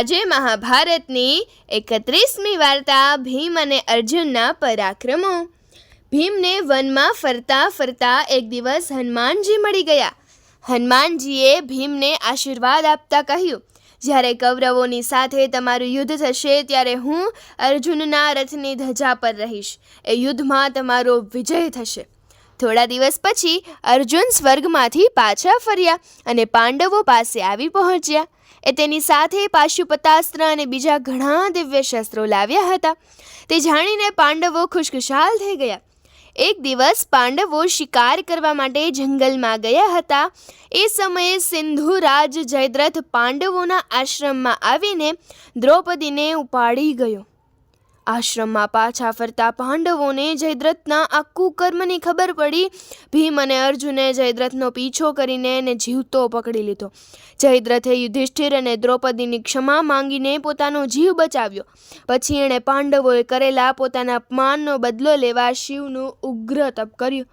આજે મહાભારતની એકત્રીસમી વાર્તા ભીમ અને અર્જુનના પરાક્રમો. ભીમને વનમાં ફરતા ફરતા એક દિવસ હનુમાનજી મળી ગયા. હનુમાનજીએ ભીમને આશીર્વાદ આપતા કહ્યું, જ્યારે કૌરવોની સાથે તમારું યુદ્ધ થશે, ત્યારે હું અર્જુનના રથની ધજા પર રહીશ. એ યુદ્ધમાં તમારો વિજય થશે. થોડા દિવસ પછી અર્જુન સ્વર્ગમાંથી પાછા ફર્યા અને પાંડવો પાસે આવી પહોંચ્યા. એ તેની સાથે પાશુપતાસ્ત્ર અને બીજા ઘણા દિવ્ય શસ્ત્રો લાવ્યા હતા. તે જાણીને પાંડવો ખુશખુશાલ થઈ ગયા. એક દિવસ પાંડવો શિકાર કરવા માટે જંગલમાં ગયા હતા. એ સમયે સિંધુરાજ જયદ્રથ પાંડવોના આશ્રમમાં આવીને દ્રૌપદીને ઉપાડી ગયો. આશ્રમમાં પાછા ફરતા પાંડવોને જયદ્રથના આ કુકર્મની ખબર પડી. ભીમ અને અર્જુને જયદ્રથનો પીછો કરીને એને જીવતો પકડી લીધો. જયદ્રથે યુધિષ્ઠિર અને દ્રૌપદીની ક્ષમા માંગીને પોતાનો જીવ બચાવ્યો. પછી એણે પાંડવોએ કરેલા પોતાના અપમાનનો બદલો લેવા શિવનું ઉગ્ર તપ કર્યું.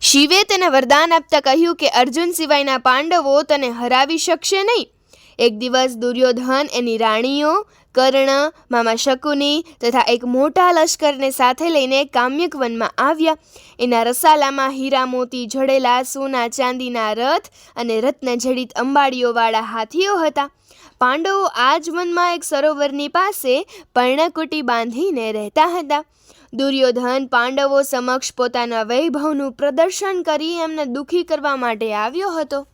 શિવે તેને વરદાન આપતા કહ્યું કે અર્જુન સિવાયના પાંડવો તને હરાવી શકશે નહીં. એક દિવસ દુર્યોધન એની રાણીઓ, કર્ણ, મામા શકુની તથા એક મોટા લશ્કરને સાથે લઈને કામ્યક વનમાં આવ્યા. એના રસાલામાં હીરા મોતી, જડેલા, સોના, ચાંદીના રથ અને રત્નજડિત અંબાડીઓવાળા હાથીઓ હતા. પાંડવો આ જ વનમાં એક સરોવરની પાસે પર્ણકુટી બાંધીને રહેતા હતા. દુર્યોધન પાંડવો સમક્ષ પોતાના વૈભવનું પ્રદર્શન કરી એમને દુઃખી કરવા માટે આવ્યો હતો.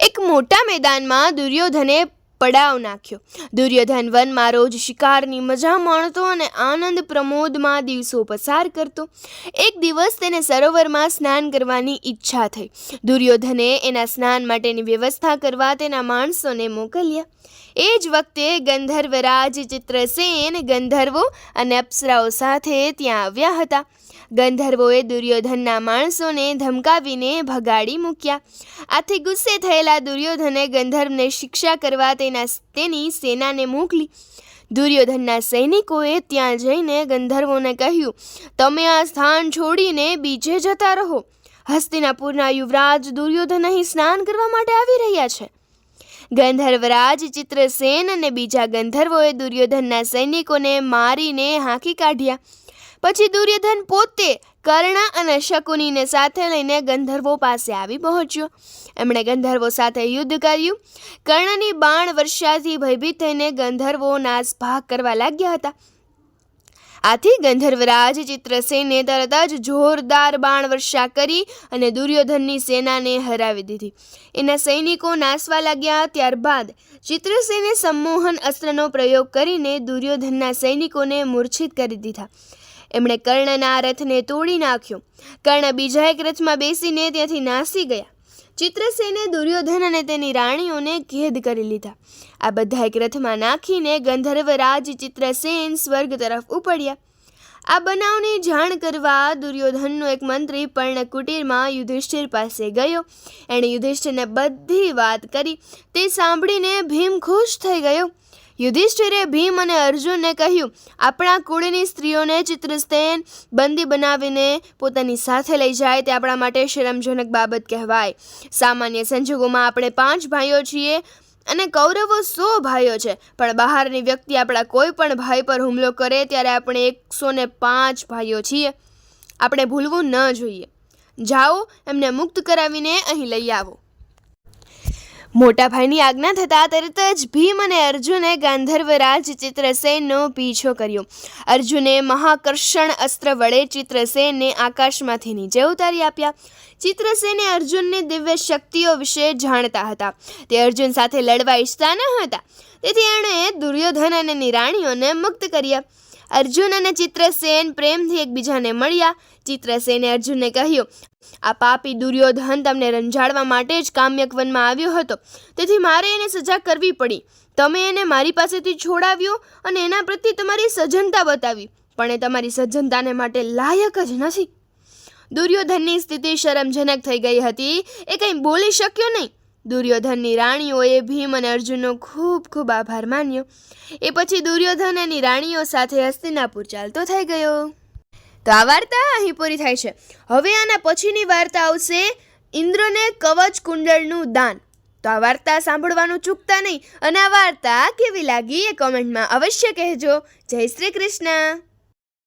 એક મોટા મેદાનમાં દુર્યોધને પડાવ નાખ્યો. દુર્યોધન વનમાં રોજ શિકારની મજા માણતો અને આનંદ પ્રમોદમાં દિવસો પસાર કરતો. એક દિવસ તેને સરોવરમાં સ્નાન કરવાની ઈચ્છા થઈ. દુર્યોધને એના સ્નાન માટેની વ્યવસ્થા કરવા તેના માણસોને મોકલ્યા. એ જ વખતે ગંધર્વરાજ, ચિત્રસેન, ગંધર્વો અને અપ્સરાઓ સાથે ત્યાં આવ્યા હતા. ગંધર્વોએ દુર્યોધનના માણસોને ધમકાવીને ભગાડી મૂક્યા. આથી ગુસ્સે થયેલા દુર્યોધને ગંધર્વને શિક્ષા કરવા તેના તેની સેનાને મોકલી. દુર્યોધનના સૈનિકોએ ત્યાં જઈને ગંધર્વોને કહ્યું, તમે આ સ્થાન છોડીને બીજે જતા રહો. હસ્તિનાપુરના યુવરાજ દુર્યોધન અહીં સ્નાન કરવા માટે આવી રહ્યા છે. ગંધર્વરાજ ચિત્રસેન અને બીજા ગંધર્વોએ દુર્યોધનના સૈનિકોને મારીને હાંકી કાઢ્યા. પછી દુર્યોધન પોતે કર્ણ અને શકુનીને સાથે લઈને ગંધર્વો પાસે આવી પહોંચ્યો. એમણે ગંધર્વો સાથે યુદ્ધ કર્યું. કર્ણની બાણ વર્ષાથી ભયભીત થઈને ગંધર્વો નાસભાગ કરવા લાગ્યા હતા. આથી ગંધર્વરાજ ચિત્રસેને તરત જ જોરદાર બાણ વર્ષા કરી અને દુર્યોધનની સેનાને હરાવી દીધી. એના સૈનિકો નાસવા લાગ્યા ત્યારબાદ ચિત્રસેને સંમોહન અસ્ત્રનો પ્રયોગ કરીને દુર્યોધનના સૈનિકોને મૂર્છિત કરી દીધા. એમણે કર્ણના રથને તોડી નાખ્યો. કર્ણ બીજા એક રથમાં બેસીને ત્યાંથી નાસી ગયા. ચિત્રસેને દુર્યોધન અને તેની રાણીઓને કેદ કરી લીધા. આ બધા એક રથમાં નાખીને ગંધર્વરાજ ચિત્રસેન સ્વર્ગ તરફ ઉપડ્યા. આ બનાવની જાણ કરવા દુર્યોધનનો એક મંત્રી પર્ણકુટીરમાં યુધિષ્ઠિર પાસે ગયો. એણે યુધિષ્ઠિરને બધી વાત કરી. તે સાંભળીને ભીમ ખુશ થઈ ગયો. યુધિષ્ઠિરે ભીમ અને અર્જુનને કહ્યું, આપણા કુળની સ્ત્રીઓને ચિત્રસ્તેન બંદી બનાવીને પોતાની સાથે લઈ જાય, તે આપણા માટે શરમજનક બાબત કહેવાય. સામાન્ય સંજોગોમાં આપણે પાંચ ભાઈઓ છીએ અને કૌરવો સો ભાઈઓ છે, પણ બહારની વ્યક્તિ આપણા કોઈ પણ ભાઈ પર હુમલો કરે ત્યારે આપણે એકસો ને પાંચ ભાઈઓ છીએ. આપણે ભૂલવું ન જોઈએ. જાઓ, એમને મુક્ત કરાવીને અહીં લઈ આવો. મોટા ભાઈની આજ્ઞા થતાં તરત જ ભીમ અને અર્જુને ગાંધર્વરાજ ચિત્રસેનનો પીછો કર્યો. અર્જુને મહાકર્ષણ અસ્ત્ર વડે ચિત્રસેનને આકાશમાંથી નીચે ઉતારી આપ્યા. ચિત્રસેને અર્જુનની દિવ્ય શક્તિઓ વિશે જાણતા હતા. તે અર્જુન સાથે લડવા ઈચ્છતા ન હતા. તેથી એણે દુર્યોધન અને નિરાણીઓને મુક્ત કર્યા. અર્જુન અને ચિત્રસેન પ્રેમથી એકબીજાને મળ્યા. ચિત્રસેને અર્જુનને કહ્યું, આ પાપી દુર્યોધન તમને રંજાડવા માટે જ કામ્યક વનમાં આવ્યો હતો. તેથી મારે એને સજા કરવી પડી. તમે એને મારી પાસેથી છોડાવ્યો અને એના પ્રત્યે તમારી સજ્જનતા બતાવી. પણ એ તમારી સજ્જનતાને માટે લાયક જ નથી. દુર્યોધનની સ્થિતિ શરમજનક થઈ ગઈ હતી. એ કંઈ બોલી શક્યો નહીં. દુર્યોધનની રાણીઓએ ભીમ અને અર્જુનનો ખૂબ ખૂબ આભાર માન્યો. એ પછી દુર્યોધન એની રાણીઓ સાથે હસ્તિનાપુર ચાલતો થઈ ગયો. તો આ વાર્તા અહીં પૂરી થાય છે. હવે આના પછીની વાર્તા આવશે ઇન્દ્રને કવચ કુંડળનું દાન. તો આ વાર્તા સાંભળવાનું ચૂકતા નહીં. અને આ વાર્તા કેવી લાગી એ કોમેન્ટમાં અવશ્ય કહેજો. જય શ્રી કૃષ્ણ.